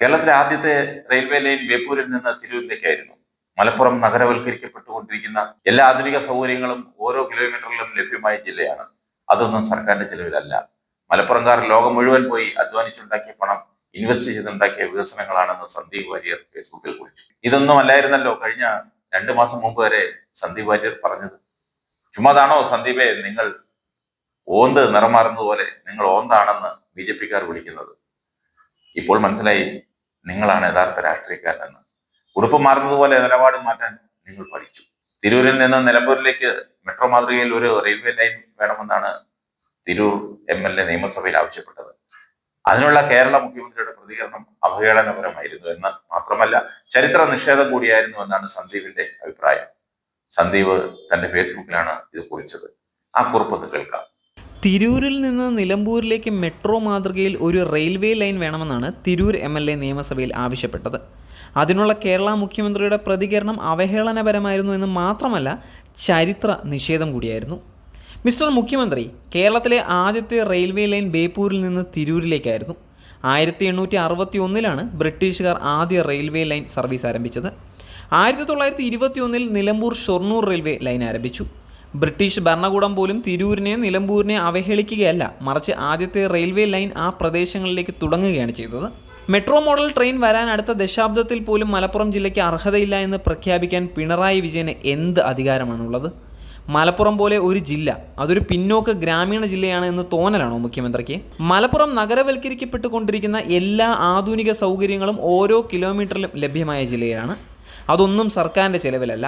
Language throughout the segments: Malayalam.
കേരളത്തിലെ ആദ്യത്തെ റെയിൽവേ ലൈൻ ബേപ്പൂരിൽ നിന്ന് തിരൂരിലേക്കായിരുന്നു. മലപ്പുറം നഗരവൽക്കരിക്കപ്പെട്ടുകൊണ്ടിരിക്കുന്ന എല്ലാ ആധുനിക സൗകര്യങ്ങളും ഓരോ കിലോമീറ്ററിലും ലഭ്യമായ ജില്ലയാണ്. അതൊന്നും സർക്കാരിന്റെ ചിലവിലല്ല. മലപ്പുറംകാർ ലോകം മുഴുവൻ പോയി അധ്വാനിച്ചുണ്ടാക്കിയ പണം ഇൻവെസ്റ്റ് ചെയ്തുണ്ടാക്കിയ വികസനങ്ങളാണെന്ന് സന്ദീപ് വാര്യർ ഫേസ്ബുക്കിൽ കുറിച്ചു. ഇതൊന്നും അല്ലായിരുന്നല്ലോ കഴിഞ്ഞ രണ്ടു മാസം മുമ്പ് വരെ സന്ദീപ് വാര്യർ പറഞ്ഞത്. ചുമ്മാതാണോ സന്ദീപെ നിങ്ങൾ ഓന്ത് നിറമാറുന്നതുപോലെ പോലെ നിങ്ങൾ ഓന്താണെന്ന് ബി ജെ പിക്കാർ വിളിക്കുന്നത്. ഇപ്പോൾ മനസ്സിലായി നിങ്ങളാണ് യഥാർത്ഥ രാഷ്ട്രീയക്കാരനെന്ന്. ഉടുപ്പ് മാറുന്നതുപോലെ നിലപാട് മാറ്റാൻ നിങ്ങൾ പഠിച്ചു. തിരൂരിൽ നിന്ന് നിലമ്പൂരിലേക്ക് മെട്രോ മാതൃകയിൽ ഒരു റെയിൽവേ ലൈൻ വേണമെന്നാണ് തിരൂർ എം എൽ എ നിയമസഭയിൽ ആവശ്യപ്പെട്ടത്. അതിനുള്ള കേരള മുഖ്യമന്ത്രിയുടെ പ്രതികരണം അവഹേളനപരമായിരുന്നു എന്ന് മാത്രമല്ല ചരിത്ര നിഷേധം കൂടിയായിരുന്നു എന്നാണ് സന്ദീപിന്റെ അഭിപ്രായം. സന്ദീപ് തന്റെ ഫേസ്ബുക്കിലാണ് ഇത് കുറിച്ചത്. ആ കുറിപ്പ് കേൾക്കാം. തിരൂരിൽ നിന്ന് നിലമ്പൂരിലേക്ക് മെട്രോ മാതൃകയിൽ ഒരു റെയിൽവേ ലൈൻ വേണമെന്നാണ് തിരൂർ എം എൽ എ നിയമസഭയിൽ ആവശ്യപ്പെട്ടത്. അതിനുള്ള കേരള മുഖ്യമന്ത്രിയുടെ പ്രതികരണം അവഹേളനപരമായിരുന്നു എന്ന് മാത്രമല്ല ചരിത്ര നിഷേധം കൂടിയായിരുന്നു. മിസ്റ്റർ മുഖ്യമന്ത്രി കേരളത്തിലെ ആദ്യത്തെ റെയിൽവേ ലൈൻ ബേപ്പൂരിൽ നിന്ന് തിരൂരിലേക്കായിരുന്നു. ആയിരത്തി എണ്ണൂറ്റി അറുപത്തി ഒന്നിലാണ് ബ്രിട്ടീഷുകാർ ആദ്യ റെയിൽവേ ലൈൻ സർവീസ് ആരംഭിച്ചത്. ആയിരത്തി തൊള്ളായിരത്തി ഇരുപത്തി ഒന്നിൽ നിലമ്പൂർ ഷൊർണൂർ റെയിൽവേ ലൈൻ ആരംഭിച്ചു. ബ്രിട്ടീഷ് ഭരണകൂടം പോലും തിരൂരിനെ നിലമ്പൂരിനെ അവഹേളിക്കുകയല്ല. മറിച്ച് ആദ്യത്തെ റെയിൽവേ ലൈൻ ആ പ്രദേശങ്ങളിലേക്ക് തുടങ്ങുകയാണ് ചെയ്തത്. മെട്രോ മോഡൽ ട്രെയിൻ വരാൻ അടുത്ത ദശാബ്ദത്തിൽ പോലും മലപ്പുറം ജില്ലയ്ക്ക് അർഹതയില്ല എന്ന് പ്രഖ്യാപിക്കാൻ പിണറായി വിജയന് എന്ത് അധികാരമാണുള്ളത്? മലപ്പുറം പോലെ ഒരു ജില്ല അതൊരു പിന്നോക്ക ഗ്രാമീണ ജില്ലയാണ് എന്ന് തോന്നലാണോ മുഖ്യമന്ത്രിക്ക്? മലപ്പുറം നഗരവൽക്കരിക്കപ്പെട്ടുകൊണ്ടിരിക്കുന്ന എല്ലാ ആധുനിക സൗകര്യങ്ങളും ഓരോ കിലോമീറ്ററിലും ലഭ്യമായ ജില്ലയാണ് അതൊന്നും സർക്കാരിന്റെ ചിലവിലല്ല.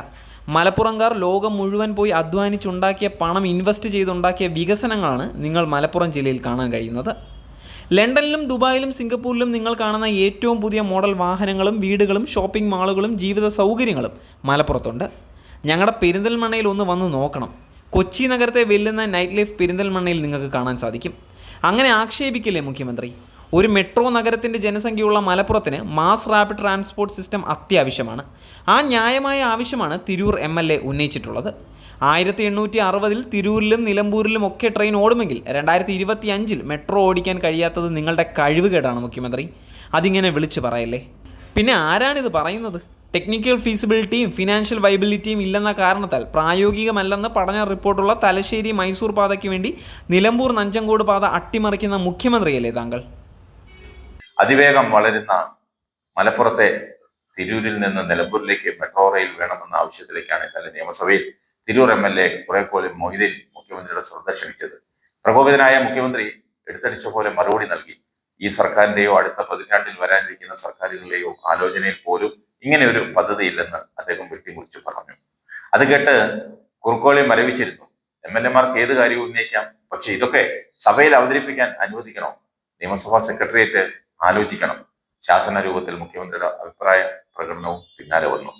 മലപ്പുറംകാർ ലോകം മുഴുവൻ പോയി അധ്വാനിച്ചുണ്ടാക്കിയ പണം ഇൻവെസ്റ്റ് ചെയ്തുണ്ടാക്കിയ വികസനങ്ങളാണ് നിങ്ങൾ മലപ്പുറം ജില്ലയിൽ കാണാൻ കഴിയുന്നത്. ലണ്ടനിലും ദുബായിലും സിംഗപ്പൂരിലും നിങ്ങൾ കാണുന്ന ഏറ്റവും പുതിയ മോഡൽ വാഹനങ്ങളും വീടുകളും ഷോപ്പിംഗ് മാളുകളും ജീവിത സൗകര്യങ്ങളും മലപ്പുറത്തുണ്ട്. ഞങ്ങളുടെ പെരിന്തൽമണ്ണയിൽ ഒന്ന് വന്ന് നോക്കണം. കൊച്ചി നഗരത്തെ വെല്ലുന്ന നൈറ്റ് ലൈഫ് പെരിന്തൽമണ്ണയിൽ നിങ്ങൾക്ക് കാണാൻ സാധിക്കും. അങ്ങനെ ആക്ഷേപിക്കില്ലേ മുഖ്യമന്ത്രി? ഒരു മെട്രോ നഗരത്തിന്റെ ജനസംഖ്യയുള്ള മലപ്പുറത്തിന് മാസ് റാപ്പിഡ് ട്രാൻസ്പോർട്ട് സിസ്റ്റം അത്യാവശ്യമാണ്. ആ ന്യായമായ ആവശ്യമാണ് തിരൂർ എം എൽ എ ഉന്നയിച്ചിട്ടുള്ളത്. ആയിരത്തി എണ്ണൂറ്റി അറുപതിൽ തിരൂരിലും നിലമ്പൂരിലും ഒക്കെ ട്രെയിൻ ഓടുമെങ്കിൽ രണ്ടായിരത്തി ഇരുപത്തി അഞ്ചിൽ മെട്രോ ഓടിക്കാൻ കഴിയാത്തത് നിങ്ങളുടെ കഴിവുകേടാണ് മുഖ്യമന്ത്രി. അതിങ്ങനെ വിളിച്ചു പറയല്ലേ? പിന്നെ ആരാണിത് പറയുന്നത്? ടെക്നിക്കൽ ഫീസിബിലിറ്റിയും ഫിനാൻഷ്യൽ വൈബിലിറ്റിയും ഇല്ലെന്ന കാരണത്താൽ പ്രായോഗികമല്ലെന്ന് പഠന റിപ്പോർട്ടുള്ള തലശ്ശേരി മൈസൂർ പാതയ്ക്ക് വേണ്ടി നിലമ്പൂർ നഞ്ചങ്കോട് പാത അട്ടിമറിക്കുന്ന മുഖ്യമന്ത്രിയല്ലേ താങ്കൾ? അതിവേഗം വളരുന്ന മലപ്പുറത്തെ തിരൂരിൽ നിന്ന് നിലമ്പൂരിലേക്ക് മെട്രോ റെയിൽ വേണമെന്ന ആവശ്യത്തിലേക്കാണ് ഇന്നലെ നിയമസഭയിൽ തിരൂർ എം എൽ എ കുറേക്കോലും മൊയ്തീൻ മുഖ്യമന്ത്രിയുടെ ശ്രദ്ധ ക്ഷണിച്ചത്. പ്രകോപിതനായ മുഖ്യമന്ത്രി എടുത്തടിച്ച പോലെ മറുപടി നൽകി. ഈ സർക്കാരിന്റെയോ അടുത്ത പതിറ്റാണ്ടിൽ വരാനിരിക്കുന്ന സർക്കാരുകളുടെയോ ആലോചനയിൽ പോലും ഇങ്ങനെ ഒരു പദ്ധതി ഇല്ലെന്ന് അദ്ദേഹം വെട്ടിമുറിച്ചു പറഞ്ഞു. അത് കേട്ട് കുറുക്കോളി മരവിച്ചിരുന്നു. എം എൽ എമാർക്ക് ഏത് കാര്യവും ഉന്നയിക്കാം. പക്ഷെ ഇതൊക്കെ സഭയിൽ അവതരിപ്പിക്കാൻ അനുവദിക്കണം? നിയമസഭാ സെക്രട്ടേറിയറ്റ് ആലോചിക്കണം. ശാസന രൂപത്തിൽ മുഖ്യമന്ത്രിയുടെ അഭിപ്രായ പ്രകടനവും പിന്നാലെ വന്നു.